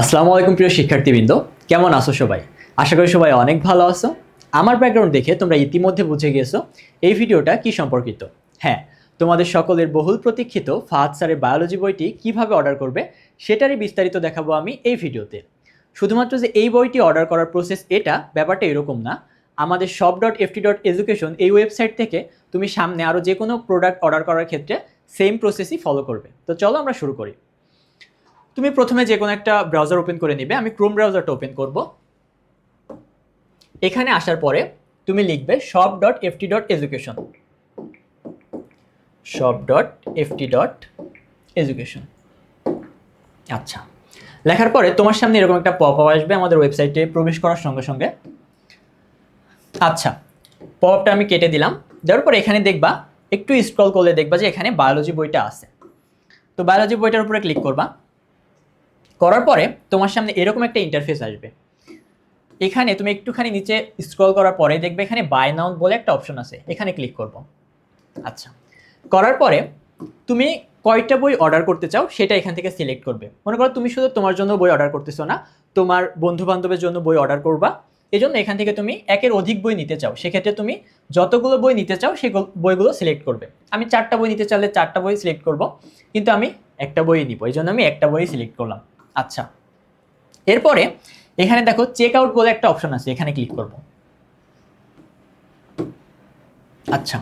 আসসালামু আলাইকুম প্রিয় শিক্ষার্থীবৃন্দ, কেমন আছো সবাই? আশা করি সবাই অনেক ভালো আছো। আমার ব্যাকগ্রাউন্ড দেখে তোমরা ইতিমধ্যে বুঝে গিয়েছো এই ভিডিওটা কি সম্পর্কিত। হ্যাঁ তোমাদের সকলের বহুল প্রতীক্ষিত ফাহাদ স্যারের বায়োলজি বইটি কীভাবে অর্ডার করবে সেটারই বিস্তারিত দেখাবো আমি এই ভিডিওতে। শুধুমাত্র যে এই বইটি অর্ডার করার প্রসেস এটা, ব্যাপারটা এরকম না। আমাদের shop dot FT dot education এই ওয়েবসাইট থেকে তুমি সামনে আরও যে কোনো প্রোডাক্ট অর্ডার করার ক্ষেত্রে সেম প্রসেসই ফলো করবে। তো চলো আমরা শুরু করি। তুমি প্রথমে যে কোনো একটা ব্রাউজার ওপেন করে নিবে, আমি ক্রোম ব্রাউজারটা ওপেন করব। এখানে আসার পরে তুমি লিখবে shop dot FT dot education shop dot FT dot education আচ্ছা। লেখার পরে তোমার সামনে এরকম একটা পপ আপ আসবে আমাদের ওয়েবসাইটে প্রবেশ করার সঙ্গে সঙ্গে। আচ্ছা পপ আপটা আমি কেটে দিলাম। দেওয়ার পরে এখানে দেখবা, একটু স্ক্রল করলে দেখবা যে এখানে বায়োলজি বইটা আছে। তো বায়োলজি বইটার উপরে ক্লিক করবা। করার পরে তোমার সামনে এরকম একটা ইন্টারফেস আসবে। এখানে তুমি একটুখানি নিচে স্ক্রল করার পরে দেখবে এখানে বাই নাউন বলে একটা অপশন আছে। এখানে ক্লিক করব। আচ্ছা। করার পরে তুমি কয়টা বই অর্ডার করতে চাও সেটা এখান থেকে সিলেক্ট করবে। মনে করো তুমি শুধু তোমার জন্য বই অর্ডার করতেছো না, তোমার বন্ধু বান্ধবের জন্য বই অর্ডার করবা। এই জন্য এখান থেকে তুমি একের অধিক বই নিতে চাও। সেক্ষেত্রে তুমি যতগুলো বই নিতে চাও সেই বইগুলো সিলেক্ট করবে। আমি চারটা বই নিতে চাইলে চারটা বই সিলেক্ট করব। কিন্তু আমি একটা বই নিব। এই জন্য আমি একটা বই সিলেক্ট করলাম। আচ্ছা। এরপরে এখানে দেখো চেক আউট বলে একটা অপশন আছে, এখানে ক্লিক করব। আচ্ছা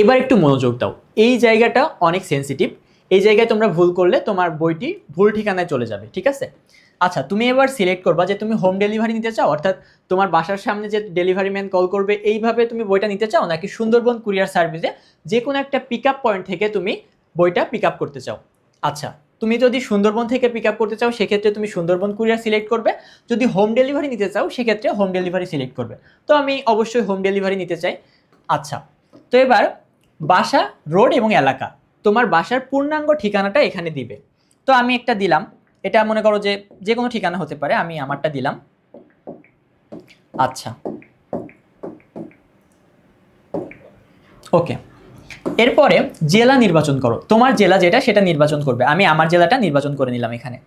এবার একটু মনোযোগ দাও। এই জায়গাটা অনেক সেন্সিটিভ এই জায়গায় তোমরা ভুল করলে তোমার বইটি ভুল ঠিকানায় চলে যাবে, ঠিক আছে? আচ্ছা তুমি এবার সিলেক্ট করবা যে তুমি হোম ডেলিভারি নিতে চাও, অর্থাৎ তোমার বাসার সামনে যে ডেলিভারি ম্যান কল করবে, এইভাবে তুমি বইটা নিতে চাও, নাকি সুন্দরবন কুরিয়ার সার্ভিসে যে কোনো একটা পিক আপ পয়েন্ট থেকে তুমি বইটা পিক আপ করতে চাও? আচ্ছা তুমি যদি সুন্দরবন থেকে পিক আপ করতে চাও, সেক্ষেত্রে তুমি সুন্দরবন কুরিয়ার সিলেক্ট করবে। যদি হোম ডেলিভারি নিতে চাও, সেক্ষেত্রে হোম ডেলিভারি সিলেক্ট করবে। তো আমি অবশ্যই হোম ডেলিভারি নিতে চাই। আচ্ছা তো এবার বাসা রোড এবং এলাকা। তোমার বাসার পূর্ণাঙ্গ ঠিকানাটা এখানে দিবে। তো আমি একটা দিলাম। এটা মনে করো যে যে কোনো ঠিকানা হতে পারে, আমি আমারটা দিলাম। আচ্ছা। ওকে। এরপরে জেলা নির্বাচন করো। তোমার জেলা যেটা, সেটা নির্বাচন করবে। আমি আমার জেলাটা নির্বাচন করে নিলাম এখানে।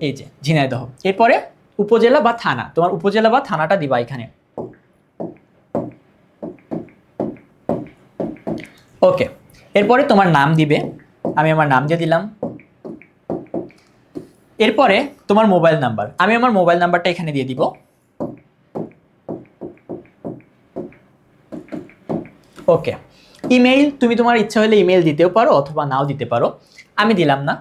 এই যে, ঝিনাইদহ। এরপরে উপজেলা বা থানা। তোমার উপজেলা বা থানাটা দিবা এখানে। ওকে। এরপরে তোমার নাম দিবে। আমি আমার নাম দিয়ে দিলাম। এরপরে তোমার মোবাইল নাম্বার। আমি আমার মোবাইল নাম্বারটা এখানে দিয়ে দিব। ওকে। ইমেইল, তুমি তোমার ইচ্ছা হলে ইমেইল দিতেও পারো অথবা নাও দিতে পারো। আমি দিলাম না।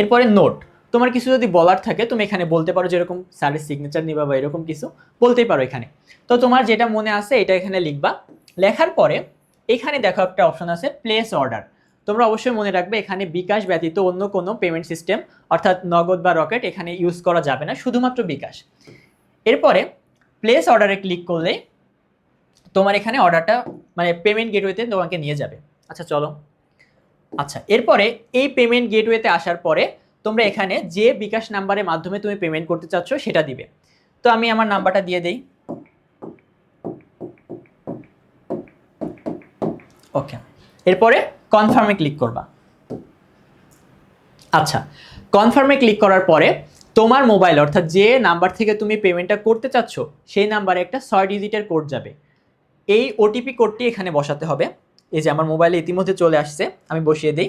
এরপরে নোট। তোমার কিছু যদি বলার থাকে, তুমি এখানে বলতে পারো যেরকম স্যারের সিগনেচার নিবা বা এরকম কিছু, বলতেই পারো এখানে। তো তোমার যেটা মনে আছে, এটা এখানে লিখবা। লেখার পরে এখানে দেখো একটা অপশন আছে প্লেস অর্ডার তোমরা অবশ্যই মনে রাখবে, এখানে বিকাশ ব্যতীত অন্য কোনো পেমেন্ট সিস্টেম অর্থাৎ নগদ বা রকেট এখানে ইউজ করা যাবে না, শুধুমাত্র বিকাশ। এরপরে প্লেস অর্ডারে ক্লিক করলে তোমার এখানে অর্ডারটা মানে পেমেন্ট গেটওয়েতে তোমাকে নিয়ে যাবে। আচ্ছা চলো। আচ্ছা এরপরে এই পেমেন্ট গেটওয়েতে আসার পরে তোমরা এখানে যে বিকাশ নাম্বারের মাধ্যমে তুমি পেমেন্ট করতে চাচ্ছ সেটা দিবে। তো আমি আমার নাম্বারটা দিয়ে দেই। ওকে এরপরে কনফার্মে ক্লিক করবা। আচ্ছা কনফার্মে ক্লিক করার পরে তোমার মোবাইল অর্থাৎ যে নাম্বার থেকে তুমি পেমেন্টটা করতে চাচ্ছ, সেই নাম্বারে একটা ছয় ডিজিটের কোড যাবে। এই ওটিপি কোডটি এখানে বসাতে হবে। এই যে আমার মোবাইলে ইতিমধ্যে চলে আসছে, আমি বসিয়ে দিই।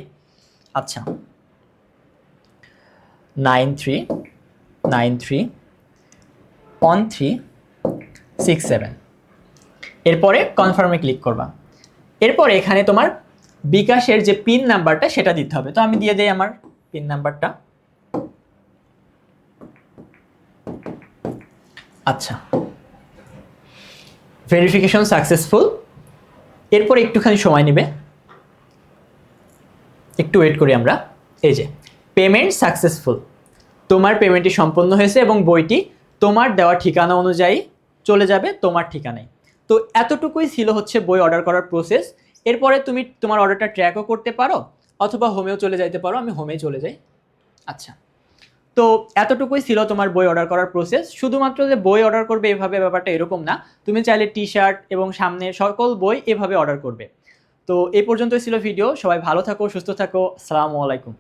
আচ্ছা। Nine three nine three, one three, six seven. এরপরে কনফার্মে ক্লিক করবা। এরপরে এখানে তোমার বিকাশের যে পিন নাম্বারটা সেটা দিতে হবে। তো আমি দিয়ে দেই আমার পিন নাম্বারটা আচ্ছা। ভেরিফিকেশন সাকসেসফুল এরপর একটুখানি সময় নেবে। একটু ওয়েট করি আমরা। এই যে পেমেন্ট সাকসেসফুল তোমার পেমেন্টটি সম্পন্ন হয়েছে এবং বইটি তোমার দেওয়া ঠিকানা অনুযায়ী চলে যাবে তোমার ঠিকানায়। তো এতটুকুই ছিল হচ্ছে বই অর্ডার করার প্রসেস এরপরে তুমি তোমার অর্ডারটা ট্র্যাকও করতে পারো, অথবা হোমেও চলে যাইতে পারো, আমি হোমেই চলে যাই। আচ্ছা। তো এতটুকুই ছিল তোমার বই অর্ডার করার প্রসেস শুধুমাত্র যে বই অর্ডার করবে এভাবে ব্যাপারটা এরকম না। তুমি চাইলে টি শার্ট এবং সামনে সকল বই এভাবে অর্ডার করবে। তো এই পর্যন্তই ছিল ভিডিও সবাই ভালো থাকো, সুস্থ থাকো। আসসালামু আলাইকুম।